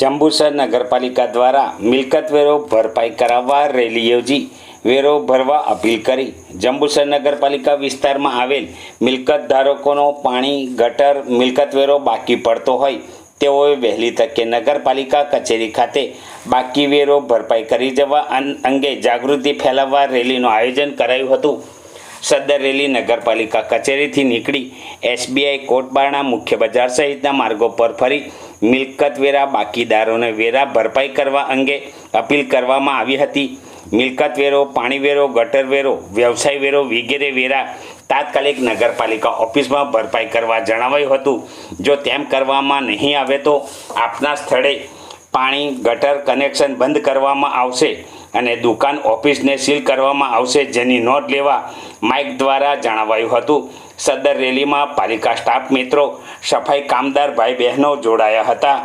જંબુસર નગરપાલિકા દ્વારા મિલકત વેરો ભરપાઈ કરાવવા રેલી યોજી. વેરો ભરવા અપીલ કરી. જંબુસર નગરપાલિકા વિસ્તારમાં આવેલ મિલકત ધારકોનો પાણી, ગટર, મિલકત વેરો બાકી પડતો હોય. તેઓએ વહેલી તકે નગરપાલિકા કચેરી ખાતે બાકી વેરો ભરપાઈ કરી જવા અંગે જાગૃતિ ફેલાવવા રેલીનું આયોજન કરાયું હતું. સદર રેલી નગરપાલિકા કચેરીથી નીકળી. એસબીઆઈ કોટબારણા મુખ્ય બજાર સહિતના માર્ગો પર ફરી મિલકત વેરા બાકીદારોને વેરા ભરપાઈ કરવા અંગે અપીલ કરવામાં આવી હતી. મિલકત વેરો, પાણી વેરો, ગટર વેરો, વ્યવસાય વેરો વગેરે વેરા તાત્કાલિક નગરપાલિકા ઓફિસમાં ભરપાઈ કરવા જણાવાયું હતું. જો તેમ કરવામાં નહીં આવે તો આપના સ્થળે પાણી, ગટર કનેક્શન બંધ કરવામાં આવશે. અને દુકાન ઓફિસને સીલ કરવામાં આવશે જેની નોંધ લેવા માઇક દ્વારા જણાવાયું હતું. સદર રેલીમાં પાલિકા સ્ટાફ મિત્રો, સફાઈ કામદાર ભાઈ બહેનો જોડાયા હતા.